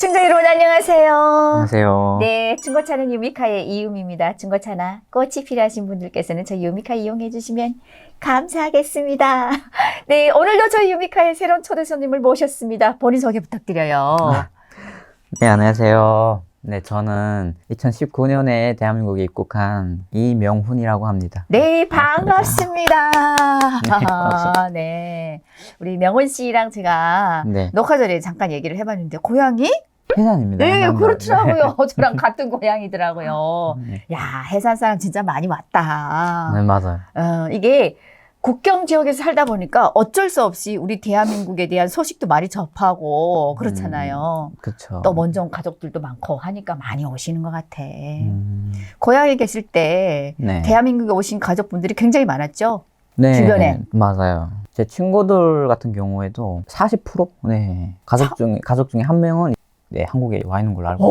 충자 여러분 안녕하세요. 안녕하세요. 네, 중고차는 유미카의 이음입니다. 중고차나 꽃이 필요하신 분들께서는 저희 유미카 이용해 주시면 감사하겠습니다. 네, 오늘도 저희 유미카의 새로운 초대 손님을 모셨습니다. 본인 소개 부탁드려요. 네, 안녕하세요. 네, 저는 2019년에 대한민국에 입국한 이명훈이라고 합니다. 네, 반갑습니다. 네, 아, 네. 우리 명훈 씨랑 제가 네, 녹화 전에 잠깐 얘기를 해봤는데, 고향이? 해산입니다. 네, 해산도. 그렇더라고요. 저랑 같은 고향이더라고요. 네. 야, 해산 사람 진짜 많이 왔다. 네, 맞아요. 어, 이게 국경 지역에서 살다 보니까 어쩔 수 없이 우리 대한민국에 대한 소식도 많이 접하고 그렇잖아요. 그쵸. 또 먼저 온 가족들도 많고 하니까 많이 오시는 것 같아. 음, 고향에 계실 때 네. 대한민국에 오신 가족분들이 굉장히 많았죠. 네, 주변에. 맞아요. 제 친구들 같은 경우에도 40% 네. 가족 중에 가족 중에 한 명은 네, 한국에 와 있는 걸로 알고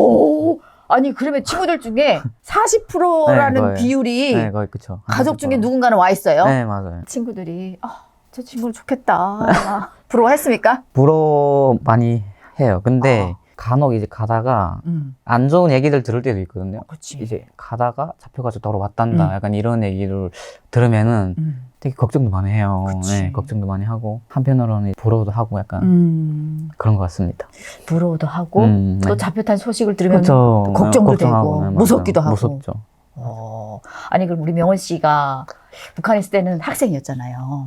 오, 아니 그러면 친구들 중에 40%라는 네, 거의. 비율이. 네, 거의 그쵸. 가족 중에 40%. 누군가는 와 있어요. 네, 맞아요. 친구들이 아, 저 친구는 좋겠다. 부러워했습니까? 부러 많이 해요. 근데 아. 간혹 이제 가다가 음, 안 좋은 얘기들 들을 때도 있거든요. 그렇지. 이제 가다가 잡혀가지고 도로 왔단다. 음. 약간 이런 얘기를 들으면은 음, 되게 걱정도 많이 해요. 그치. 네, 걱정도 많이 하고 한편으로는 부러워도 하고 약간 음, 그런 것 같습니다. 부러워도 하고 음, 또 네. 잡혔다는 소식을 들으면 그쵸. 네, 걱정도 되고 네. 무섭기도 하고. 무섭죠. 어, 아니 그럼 우리 명원 씨가 북한에 있을 때는 학생이었잖아요.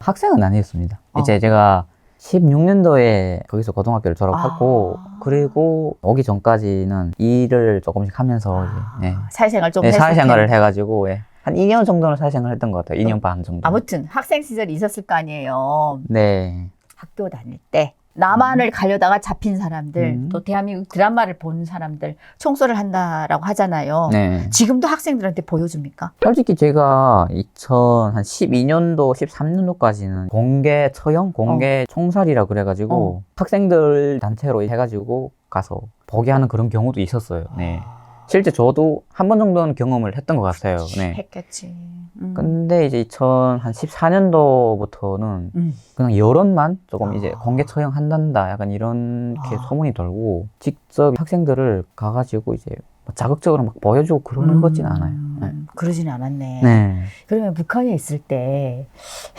학생은 아니었습니다. 어. 이제 제가 16년도에 거기서 고등학교를 졸업하고 아. 그리고 오기 전까지는 일을 조금씩 하면서 이제 네. 아, 사회생활 좀 네, 했을 사회생활을. 해가지고 예. 한 2년 정도는 사회생활 했던 것 같아요. 2년 반 정도. 아무튼 학생 시절이 있었을 거 아니에요. 네. 학교 다닐 때 남한을 가려다가 잡힌 사람들, 음. 또 대한민국 드라마를 본 사람들 총소를 한다라고 하잖아요. 네. 지금도 학생들한테 보여줍니까? 솔직히 제가 2012년도, 13년도까지는 공개 처형, 공개 총살이라 그래가지고 학생들 단체로 해가지고 가서 보게 하는 그런 경우도 있었어요. 네. 아, 실제 저도 한 번 정도는 경험을 했던 것 같아요. 네. 했겠지. 음. 근데 이제 2014년도부터는 음. 그냥 여론만 조금 이제 아. 공개 처형 한단다 약간 이렇게 아. 소문이 돌고 직접 학생들을 가가지고 이제 뭐 자극적으로 막 보여주고 그러는 것진 않아요. 네. 음, 그러지는 않았네. 네. 그러면 북한에 있을 때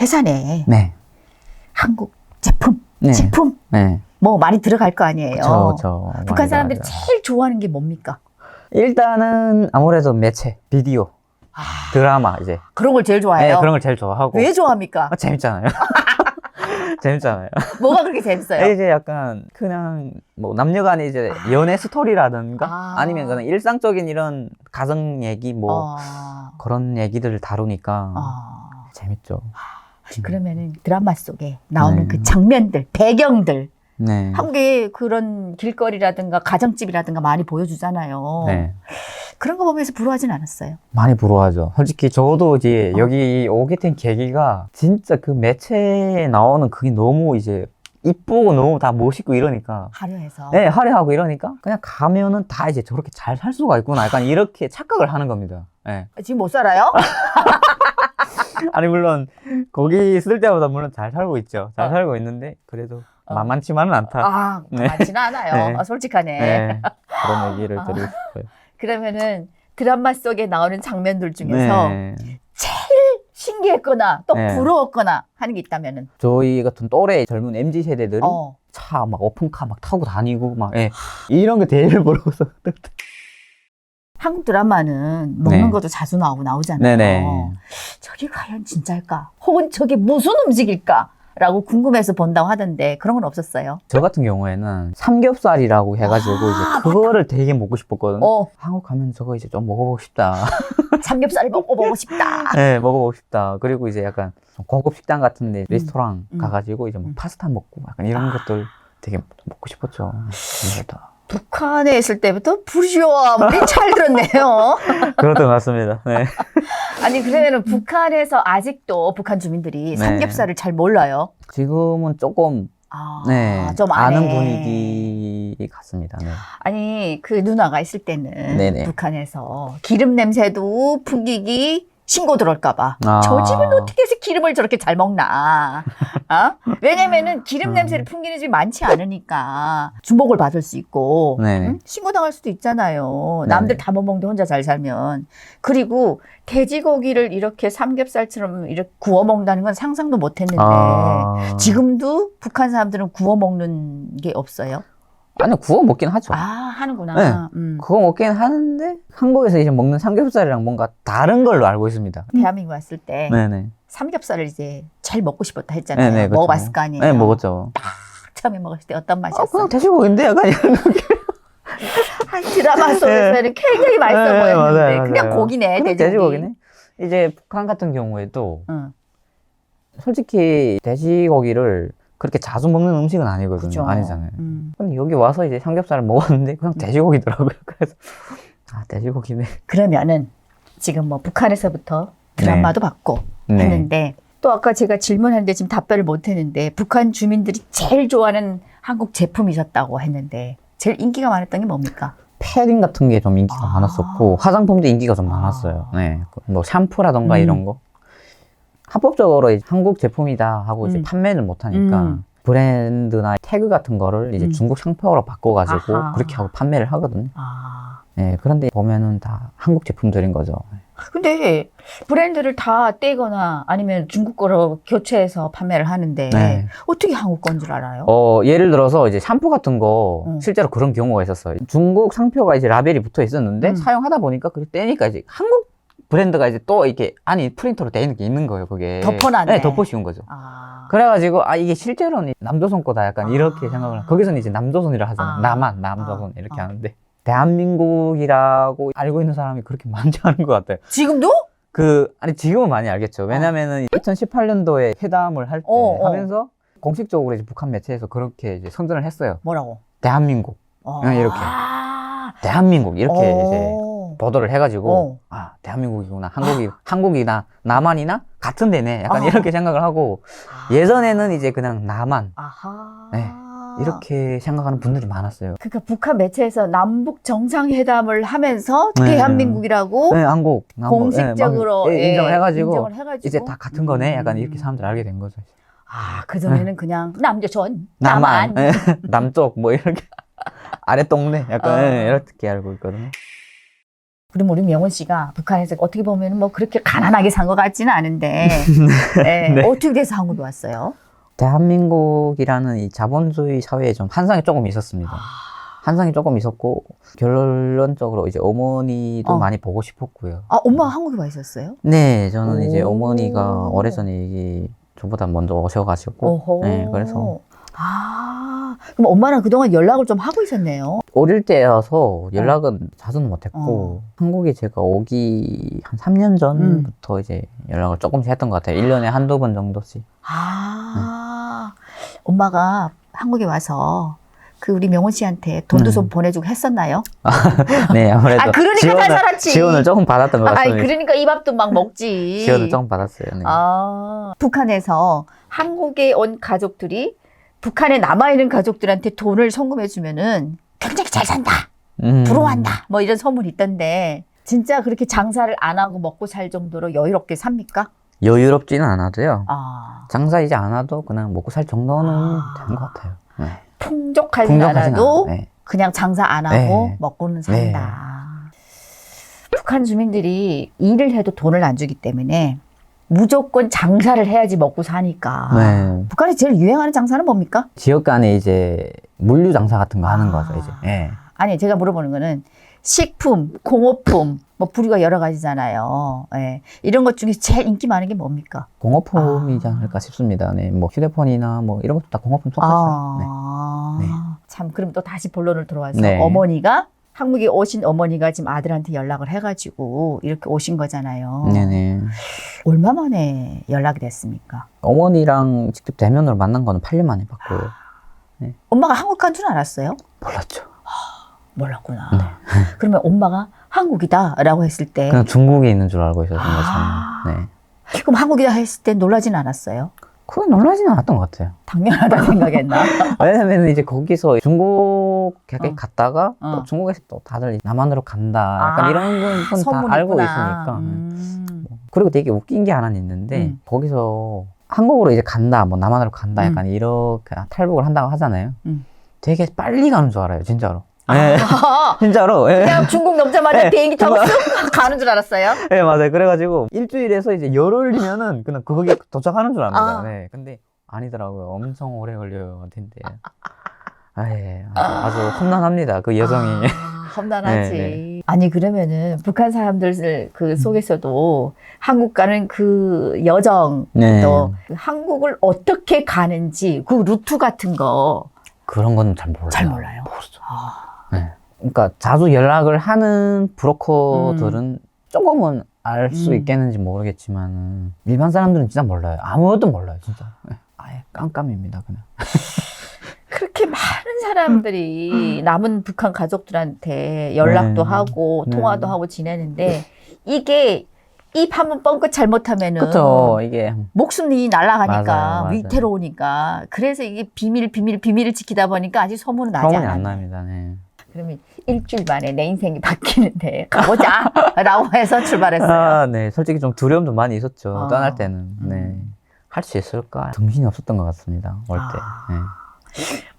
해산에 네. 한국 제품, 네. 식품 네. 뭐 많이 들어갈 거 아니에요. 그쵸, 그쵸. 북한 사람들이 들어가죠. 제일 좋아하는 게 뭡니까? 일단은 아무래도 매체, 비디오, 아, 드라마 이제 그런 걸 제일 네, 좋아해요. 그런 걸 제일 좋아하고 왜 좋아합니까? 아, 재밌잖아요. 재밌잖아요. 뭐가 그렇게 재밌어요? 이제 약간 그냥 뭐 남녀간의 이제 연애 스토리라든가 아. 아. 니면 그냥 일상적인 이런 가정 얘기 뭐 어, 그런 얘기들을 다루니까 어. 재밌죠. 그러면은 드라마 속에 나오는 네. 그 장면들, 배경들, 네. 한국에 그런 길거리라든가 가정집이라든가 많이 보여주잖아요. 네. 그런 거 보면서 부러워하진 않았어요. 많이 부러워하죠. 솔직히 저도 이제 어. 여기 오게 된 계기가 진짜 그 매체에 나오는 그게 너무 이제 이쁘고 너무 다 멋있고 이러니까 화려해서. 네, 화려하고 이러니까 그냥 가면은 다 이제 저렇게 잘 살 수가 있구나. 약간 이렇게 착각을 하는 겁니다. 네. 지금 못 살아요? 아니 물론 거기 있을 때보다 물론 잘 살고 있죠. 잘 어. 살고 있는데 그래도 어. 만만치만은 않다. 아, 네. 많지는 않아요. 네. 아, 솔직하네. 네. 그런 얘기를 아. 드리고 싶어요. 그러면은 드라마 속에 나오는 장면들 중에서 네. 신기했거나 또 네. 부러웠거나 하는 게 있다면은 저희 같은 또래 젊은 MZ 세대들이 어. 차 막 오픈카 막 타고 다니고 막 예. 이런 게 제일 부러워서. 한국 드라마는 먹는 네. 것도 자주 나오고 나오잖아요. 네네. 저게 과연 진짜일까? 혹은 저게 무슨 음식일까? 라고 궁금해서 본다고 하던데 그런 건 없었어요. 저 같은 경우에는 삼겹살이라고 해가지고 아, 이제 그거를 되게 먹고 싶었거든요. 어, 한국 가면 저거 이제 좀 먹어보고 싶다. 삼겹살을 먹어보고 싶다. 네, 먹어보고 싶다. 그리고 이제 약간 좀 고급 식당 같은데 레스토랑 음. 가가지고 이제 뭐 음. 파스타 먹고 약간 이런 것들 되게 먹고 싶었죠. 그러다. 북한에 있을 때부터 부르주아물이 잘 들었네요. 그것도 맞습니다. 네. 아니 그러면은 북한에서 아직도 북한 주민들이 네. 삼겹살을 잘 몰라요. 지금은 조금 아, 네, 좀 아는 아네. 분위기 같습니다. 네. 아니 그 누나가 있을 때는 네네. 북한에서 기름 냄새도 풍기기 신고 들어올까봐. 아. 저 집은 어떻게 해서 기름을 저렇게 잘 먹나? 어? 왜냐면은 기름 음. 냄새를 풍기는 집이 많지 않으니까 주목을 받을 수 있고 네네. 응? 신고 당할 수도 있잖아요. 네네. 남들 다못 먹는데 혼자 잘 살면. 그리고 돼지고기를 이렇게 삼겹살처럼 이렇게 구워 먹는다는 건 상상도 못 했는데 아. 지금도 북한 사람들은 구워 먹는 게 없어요. 아니 구워 먹긴 하죠. 아, 하는구나. 네. 음. 구워 먹긴 하는데 한국에서 이제 먹는 삼겹살이랑 뭔가 다른 걸로 알고 있습니다. 대한민국 왔을 때 네네. 삼겹살을 이제 제일 먹고 싶었다 했잖아요. 네네. 그쵸. 먹어봤을 거 아니에요. 네 먹었죠. 처음에 먹었을 때 어떤 아, 맛이었어요? 그냥 돼지고기인데 약간 이런 느낌. 한 드라마 속에서는 굉장히 맛있어 네, 보였는데 맞아요, 그냥 맞아요. 고기네 돼지고기. 돼지고기네. 이제 북한 같은 경우에도 응. 솔직히 돼지고기를 그렇게 자주 먹는 음식은 아니거든요. 그죠. 아니잖아요. 음. 근데 여기 와서 이제 삼겹살을 먹었는데 그냥 돼지고기더라고요. 그래서 아 돼지고기네. 그러면은 지금 뭐 북한에서부터 드라마도 봤고 네. 했는데 또 아까 제가 질문했는데 지금 답변을 못 했는데 북한 주민들이 제일 좋아하는 한국 제품이셨다고 했는데 제일 인기가 많았던 게 뭡니까? 패딩 같은 게 좀 인기가 아. 많았었고 화장품도 인기가 좀 아. 많았어요. 네, 뭐 샴푸라던가 음. 이런 거 합법적으로 이제 한국 제품이다 하고 이제 음. 판매를 못 하니까 음. 브랜드나 태그 같은 거를 이제 음. 중국 상표로 바꿔가지고 아하. 그렇게 하고 판매를 하거든요. 아 네, 그런데 보면은 다 한국 제품들인 거죠. 근데 브랜드를 다 떼거나 아니면 중국 거로 교체해서 판매를 하는데 네. 어떻게 한국 건 줄 알아요? 어, 예를 들어서 이제 샴푸 같은 거 음. 실제로 그런 경우가 있었어요. 중국 상표가 이제 라벨이 붙어 있었는데 음. 사용하다 보니까 그게 떼니까 이제 한국 브랜드가 이제 또 이렇게 안에 프린터로 돼 있는 게 있는 거예요, 그게. 덮어놨네. 네, 덮어 씌운 거죠. 아 그래가지고 아 이게 실제로는 남조선 거다 약간 이렇게 아. 생각을 거기서는 이제 남조선이라 하잖아요. 아. 남한, 남조선 아. 이렇게 아. 하는데 대한민국이라고 알고 있는 사람이 그렇게 많지 않은 것 같아요. 지금도? 그 아니 지금은 많이 알겠죠. 왜냐면은 2018년도에 회담을 할때 어, 어. 하면서 공식적으로 이제 북한 매체에서 그렇게 이제 선전을 했어요. 뭐라고? 대한민국, 어. 네, 이렇게. 아. 대한민국 이렇게 이제 어. 보도를 해가지고 어. 아 대한민국이구나, 한국이 한국이나 남한이나 같은 데네, 약간 아. 이렇게 생각을 하고 예전에는 이제 그냥 남한 아하. 네. 이렇게 생각하는 분들이 많았어요. 그러니까 북한 매체에서 남북 정상회담을 하면서 네. 대한민국이라고 네, 한국 어? 공식적으로 네, 막, 예, 예, 인정을 해가지고 인정을 해가지고 이제 다 같은 거네, 약간 음. 이렇게 사람들 알게 된 거죠. 아, 그 전에는 그냥 남조선, 남한, 남한. 예, 남쪽 뭐 이렇게 아래 동네 약간 어. 예, 이렇게 알고 있거든요. 그럼 우리 명원 씨가 북한에서 어떻게 보면 뭐 그렇게 가난하게 산 것 같지는 않은데 예, 네. 어떻게 돼서 한국에 왔어요? 대한민국이라는 이 자본주의 사회에 좀 환상이 조금 있었습니다. 아. 환상이 조금 있었고 결론적으로 이제 어머니도 어. 많이 보고 싶었고요. 아, 엄마 가 한국에 와 있었어요? 네, 저는 이제 오. 어머니가 오래전에 이 저보다 먼저 오셔가지고 오호. 네, 그래서 아, 그럼 엄마랑 그동안 연락을 좀 하고 있었네요. 어릴 때여서 연락은 자주는 못했고 어. 한국에 제가 오기 한 3년 전부터 이제 연락을 조금씩 했던 것 같아요. 1년에 한두 번 정도씩. 아, 엄마가 한국에 와서 그 우리 명원 씨한테 돈도 음. 좀 보내주고 했었나요? 네, 아무래도 아, 그러니까 잘 살았지. 지원을 조금 받았던 것 아이, 같습니다. 그러니까 이 밥도 막 먹지. 지원을 조금 받았어요. 네. 아, 북한에서 한국에 온 가족들이 북한에 남아있는 가족들한테 돈을 송금해주면은 굉장히 잘 산다. 음. 부러워한다. 뭐 이런 소문이 있던데. 진짜 그렇게 장사를 안 하고 먹고 살 정도로 여유롭게 삽니까? 여유롭지는 않아도요. 아, 장사 이제 안 하도 그냥 먹고 살 정도는 아. 되는 것 같아요. 네. 풍족하진 풍족하진 않아도. 네. 그냥 장사 안 하고 네. 먹고는 산다. 북한 주민들이 일을 해도 돈을 안 주기 때문에 무조건 장사를 해야지 먹고 사니까. 네. 북한이 제일 유행하는 장사는 뭡니까? 지역 간에 이제 물류 장사 같은 거 하는 아. 거죠, 이제. 예. 아니, 제가 물어보는 거는 식품, 공업품, 뭐 부류가 여러 가지잖아요. 예. 이런 것 중에 제일 인기 많은 게 뭡니까? 공업품이지 아. 않을까 싶습니다. 네. 뭐 휴대폰이나 뭐 이런 것도 다 공업품 속하죠. 네. 아, 네. 참, 그럼 또 다시 본론을 들어와서 네. 어머니가 한국에 오신 어머니가 지금 아들한테 연락을 해가지고 이렇게 오신 거잖아요. 네네. 얼마 만에 연락이 됐습니까? 어머니랑 직접 대면으로 만난 거는 8년 만에 봤고요. 엄마가 한국 간 줄 알았어요? 몰랐죠. 몰랐구나. 네. 그러면 엄마가 한국이다라고 했을 때 그냥 중국에 있는 줄 알고 있었던 아. 거죠. 네. 그럼 한국이다 했을 때 놀라진 않았어요? 그게 놀라지는 않았던 것 같아요. 당연하다 생각했나? 왜냐면 이제 거기서 중국에 어. 갔다가 어. 또 중국에서 또 다들 남한으로 간다. 약간 아, 이런 건다 소문이 알고. 있으니까. 음. 뭐 그리고 되게 웃긴 게 하나 있는데 음. 거기서 한국으로 이제 간다, 뭐 남한으로 간다, 약간 이렇게 탈북을 한다고 하잖아요. 음. 되게 빨리 가는 줄 알아요, 진짜로. 네, 아, 진짜로. 예. 그냥 중국 넘자마자 네, 비행기 타고. 쓱 가는 줄 알았어요. 네, 맞아요. 그래가지고 일주일에서 이제 열흘이면은 그냥 거기 도착하는 줄 압니다. 아. 네, 근데 아니더라고요. 엄청 오래 걸려요, 텐데. 아, 예, 아주, 아주 험난합니다. 그 여정이. 아, 험난하지. 네, 음. 아니 그러면은 북한 사람들 그 속에서도 한국 가는 그 여정 네. 또 한국을 어떻게 가는지 그 루트 같은 거잘 그런 건 잘 몰라요. 몰라요. 모르죠. 아, 네. 그러니까 자주 연락을 하는 브로커들은 조금은 알 수 음. 있겠는지 모르겠지만 일반 사람들은 진짜 몰라요. 아무것도 몰라요, 진짜. 네. 아예 깜깜입니다, 그냥. 그렇게 많은 사람들이 남은 북한 가족들한테 연락도 네. 하고 네. 통화도 하고 지내는데 이게 입 한 번 뻥끗 잘못하면은 그쵸, 이게. 목숨이 날아가니까 맞아요, 맞아요. 위태로우니까 그래서 이게 비밀 비밀 비밀을 지키다 보니까 아직 소문은 나지 소문이 않아요. 안 납니다, 네. 그러면 일주일 만에 내 인생이 바뀌는데 가보자 라고 해서 출발했어요. 아, 네. 솔직히 좀 두려움도 많이 있었죠. 아. 떠날 때는. 네. 음. 할수 있을까? 정신이 없었던 것 같습니다. 올 때. 아. 네.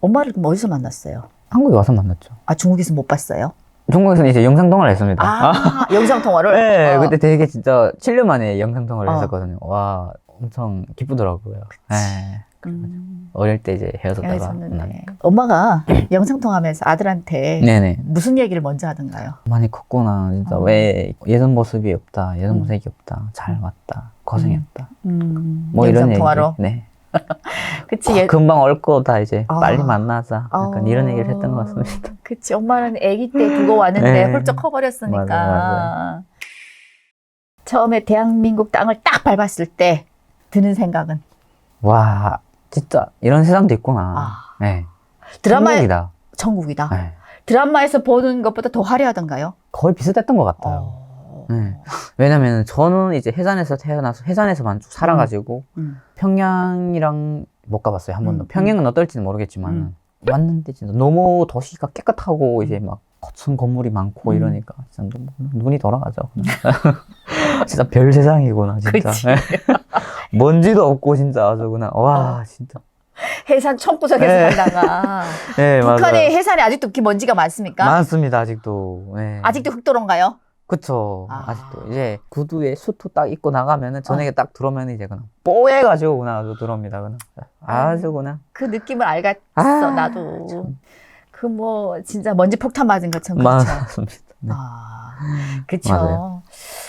엄마를 그럼 어디서 만났어요? 한국에 와서 만났죠. 아 중국에서 못 봤어요? 중국에서는 이제 영상 통화를 했습니다. 아, 영상 통화를? 네, 어. 그때 되게 진짜 7년 만에 영상 통화를 어. 했었거든요. 와, 엄청 기쁘더라고요. 네. 음, 어릴 때 이제 헤어졌다가. 만나니까. 엄마가 영상 통화하면서 아들한테 네네. 무슨 얘기를 먼저 하던가요? 많이 컸구나. 진짜 어. 왜 예전 모습이 없다. 예전 음. 모습이 없다. 잘 왔다. 고생했다. 음, 뭐 이런 영상 얘기. 통화로. 네. 그치. 아, 예, 금방 올 거다 이제 아. 빨리 만나자 약간 어, 이런 얘기를 했던 것 같습니다. 그치. 엄마는 아기 때 두고 왔는데 네. 훌쩍 커버렸으니까. 맞아요, 맞아요. 처음에 대한민국 땅을 딱 밟았을 때 드는 생각은 와 진짜 이런 세상도 있구나. 아. 네. 드라마에 천국이다. 천국이다. 네. 드라마에서 보는 것보다 더 화려하던가요? 거의 비슷했던 것 같아요. 어. 네. 왜냐면 저는 이제 해산에서 태어나서 해산에서만 쭉 살아가지고 음. 평양이랑 못 가봤어요 한 번도. 음, 평양은 어떨지는 모르겠지만 음. 왔는데 진짜 너무 도시가 깨끗하고 이제 막 거친 건물이 많고 음. 이러니까 진짜 눈이 돌아가죠. 진짜 별 세상이구나 진짜. 먼지도 없고 진짜 아주 그냥 와 진짜. 해산 총구석에서 네. 살다가 네 북한의 맞아요. 해산에 아직도 그렇게 먼지가 많습니까? 많습니다 아직도. 네. 아직도 흑도로인가요? 그쵸. 아. 아. 직도 이제 구두에 수트 딱 입고 나가면은 저녁에 딱 들어오면 이제 그냥 뽀해가지고 그냥 아주 들어옵니다 그냥 아주 그냥 그 느낌을 알겠어 아, 나도. 참. 그뭐 진짜 먼지 폭탄 맞은 것처럼 그렇죠. 맞습니다. 네. 아, 그렇죠. 맞아요.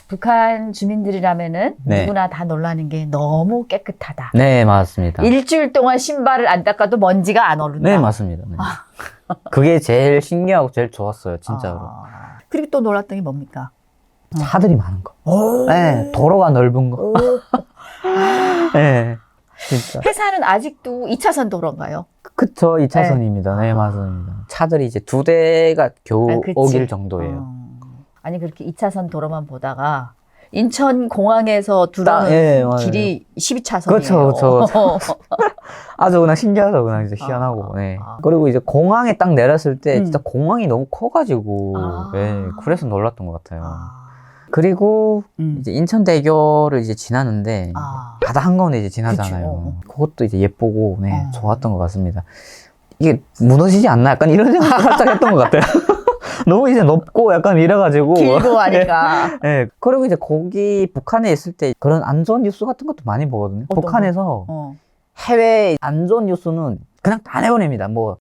북한 주민들이라면은 네. 누구나 다 놀라는 게 너무 깨끗하다. 네 맞습니다. 일주일 동안 신발을 안 닦아도 먼지가 안 오른다. 네 맞습니다. 네. 그게 제일 신기하고 제일 좋았어요 진짜로. 아, 그리고 또 놀랐던 게 뭡니까? 차들이 많은 거. 오. 네 도로가 넓은 거. 오. 네 진짜. 해산은 아직도 2차선 도로인가요? 그쵸 2차선입니다. 네, 아. 맞습니다. 차들이 이제 두 대가 겨우 아, 그치. 오길 정도예요. 어. 아니 그렇게 2차선 도로만 보다가 인천 공항에서 들어오는 딱, 예, 맞아요. 길이 12차선이에요. 그쵸, 그쵸, 아주 그냥 신기하죠. 그냥 진짜 희한하고. 아, 네. 아. 그리고 이제 공항에 딱 내렸을 때 음. 진짜 공항이 너무 커가지고 아. 네, 그래서 놀랐던 것 같아요. 아, 그리고 음. 이제 인천대교를 이제 지나는데 아. 바다 한가운데 이제 지나잖아요. 그쵸. 그것도 이제 예쁘고 네, 어. 좋았던 것 같습니다. 이게 무너지지 않나? 약간 이런 생각도 살짝 했던 것 같아요. 너무 이제 높고 약간 이래가지고 길고 하니까. 네. 그리고 이제 거기 북한에 있을 때 그런 안 좋은 뉴스 같은 것도 많이 보거든요. 북한에서 어. 해외 안 좋은 뉴스는 그냥 다 내보냅니다. 뭐